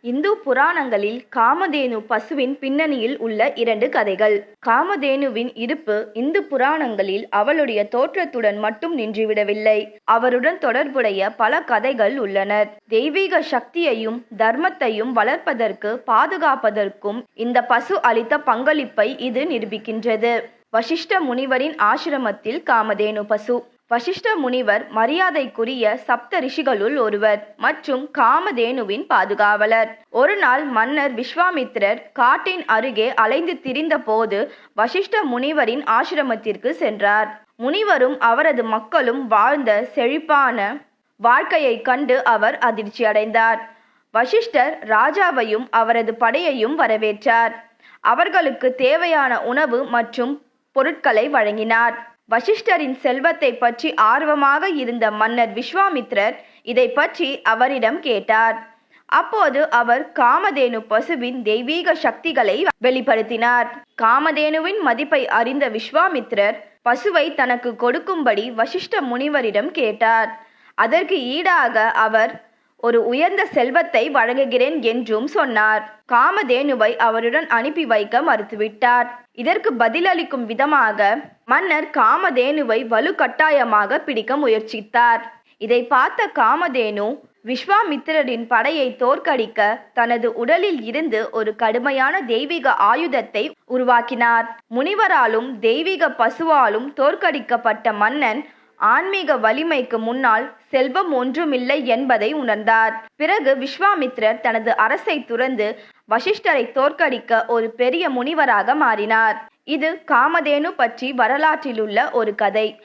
இந்து புராணங்களில் காமதேனு பசுவின் பின்னணியில் உள்ள இரண்டு கதைகள். காமதேனுவின் இருப்பு இந்து புராணங்களில் அவளுடைய தோற்றத்துடன் மட்டும் நின்றுவிடவில்லை. அவருடன் தொடர்புடைய பல கதைகள் உள்ளன. தெய்வீக சக்தியையும் தர்மத்தையும் வளர்ப்பதற்கு பாதுகாப்பதற்கும் இந்த பசு அளித்த பங்களிப்பை இது நிரூபிக்கின்றது. வசிஷ்ட முனிவரின் ஆசிரமத்தில் காமதேனு பசு வசிஷ்ட முனிவர் மரியாதைக்குரிய சப்த ரிஷிகளுள் ஒருவர் மற்றும் காமதேனுவின் பாதுகாவலர். ஒரு நாள் மன்னர் விஸ்வாமித்திரர் காட்டின் அருகே அலைந்து திரிந்த போது வசிஷ்ட முனிவரின் ஆசிரமத்திற்கு சென்றார். முனிவரும் அவரது மக்களும் வாழ்ந்த செழிப்பான வாழ்க்கையைக் கண்டு அவர் அதிர்ச்சியடைந்தார். வசிஷ்டர் ராஜாவையும் அவரது படையையும் வரவேற்றார். அவர்களுக்கு தேவையான உணவு மற்றும் பொருட்களை வழங்கினார். வசிஷ்டரின் செல்வத்தை பற்றி ஆர்வமாக இருந்த மன்னர் விஸ்வாமித்ரர் இதை பற்றி அவரிடம் கேட்டார். அப்போது அவர் காமதேனு பசுவின் தெய்வீக சக்திகளை வெளிப்படுத்தினார். காமதேனுவின் மதிப்பை அறிந்த விஸ்வாமித்ரர் பசுவை தனக்கு கொடுக்கும்படி வசிஷ்ட முனிவரிடம் கேட்டார். அதற்கு ஈடாக அவர் ஒரு உயர்ந்த செல்வத்தை வழங்குகிறேன் என்றும் சொன்னார். காமதேனுவை அவருடன் அனுப்பி வைக்க மறுத்துவிட்டார். இதற்கு பதிலளிக்கும் விதமாக மன்னர் காமதேனுவை வலுக்கட்டாயமாக பிடிக்க முயற்சித்தார். இதை பார்த்த காமதேனு விஸ்வாமித்திரரின் படையை தோற்கடிக்க தனது உடலில் இருந்து ஒரு கடுமையான தெய்வீக ஆயுதத்தை உருவாக்கினார். முனிவராலும் தெய்வீக பசுவாலும் தோற்கடிக்கப்பட்ட மன்னன் ஆன்மீக வலிமைக்கு முன்னால் செல்வம் ஒன்றுமில்லை என்பதை உணர்ந்தார். பிறகு விஸ்வாமித்ரர் தனது அரசை துறந்து வசிஷ்டரை தோற்கடிக்க ஒரு பெரிய முனிவராக மாறினார். இது காமதேனு பற்றி வரலாற்றிலுள்ள ஒரு கதை.